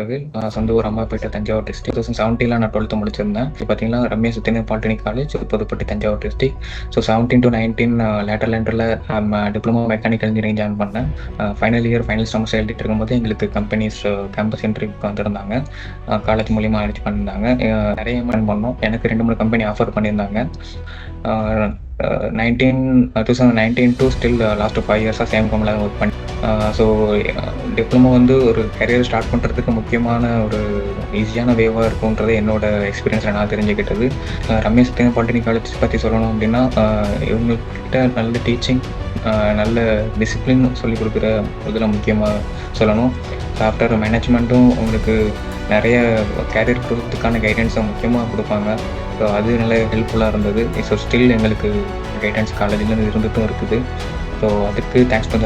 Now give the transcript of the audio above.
கதிரவேல் நான் சொந்த ஊர் Ammapettai Thanjavur district two thousand செவன்டீனில் நான் டுவெல்த்து முடிச்சிருந்தேன். இப்போ பார்த்தீங்கன்னா Ramya சுத்தின polytechnic college Pudupatti Thanjavur district so seventeen to nineteen later லேண்டரில் diploma mechanical engineering join பண்ணேன். ஃபைனல் இயர் ஃபைனல் செமஸ்டர் எழுதிட்டு இருக்கும்போது எங்களுக்கு கம்பெனிஸ் கேம்பஸ் இன்டர்வியூக்கு வந்திருந்தாங்க. காலேஜ் மூலியமாக அரேஞ்ச் பண்ணியிருந்தாங்க. நிறைய மேன் பண்ணோம். எனக்கு ரெண்டு மூணு கம்பெனி ஆஃபர் பண்ணியிருந்தாங்க. Nineteen two thousand nineteen to still last five இயர்ஸாக சேம் கம்பெனியில் ஒர்க் பண்ணி ஸோ டிப்ளமோ வந்து ஒரு கரியர் ஸ்டார்ட் பண்ணுறதுக்கு முக்கியமான ஒரு ஈஸியான வேவாக இருக்கும்ன்றது என்னோட எக்ஸ்பீரியன்ஸில் நான் தெரிஞ்சுக்கிட்டது. ரமேஷ் சத்யன் பாலிடெக்னிக் காலேஜ் பற்றி சொல்லணும் அப்படின்னா இவங்கக்கிட்ட நல்ல டீச்சிங் நல்ல டிசிப்ளின் சொல்லிக் கொடுக்குற இதில் முக்கியமாக சொல்லணும். ஆஃப்டர் மேனேஜ்மெண்ட்டும் உங்களுக்கு நிறைய கேரியர் க்ரோத்துக்கான கைடன்ஸை முக்கியமாக கொடுப்பாங்க. ஸோ அது நல்ல ஹெல்ப்ஃபுல்லாக இருந்தது. ஸோ ஸ்டில் எங்களுக்கு கைடன்ஸ் காலேஜில் இருந்துட்டும் இருக்குது. ஸோ அதுக்கு தேங்க்ஸ் டு